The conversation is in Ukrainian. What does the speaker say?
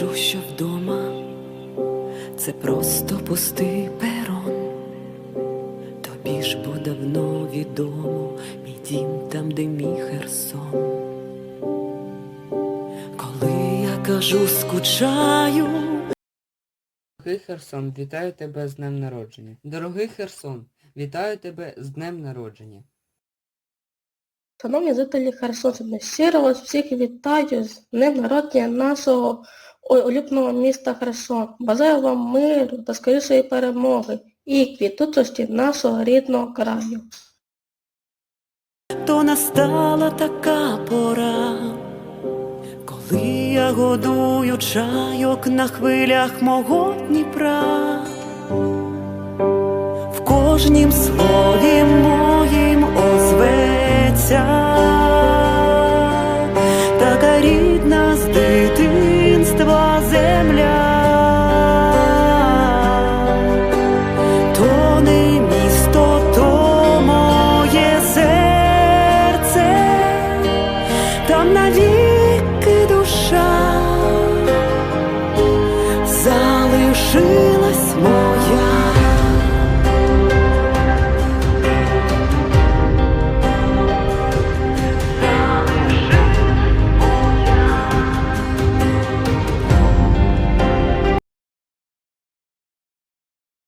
кажу, що вдома це просто пустий перон. Тобі ж бо давно відомо мій дім там, де мій Херсон. Коли я кажу, скучаю, Дорогий Херсон, вітаю тебе з днем народження. Дорогий Херсон, вітаю тебе з днем народження. Шановні жителі Херсонщини, щиро вас всіх вітаю з днем народження нашого ой, улюбленого міста Херсон. Бажаю вам миру та скорішої перемоги і квітучості нашого рідного краю. то настала така пора, коли я годую чайок на хвилях мого Дніпра. В кожнім слові моїм озветься така рідна з дитинства навіки душа залишилась моя.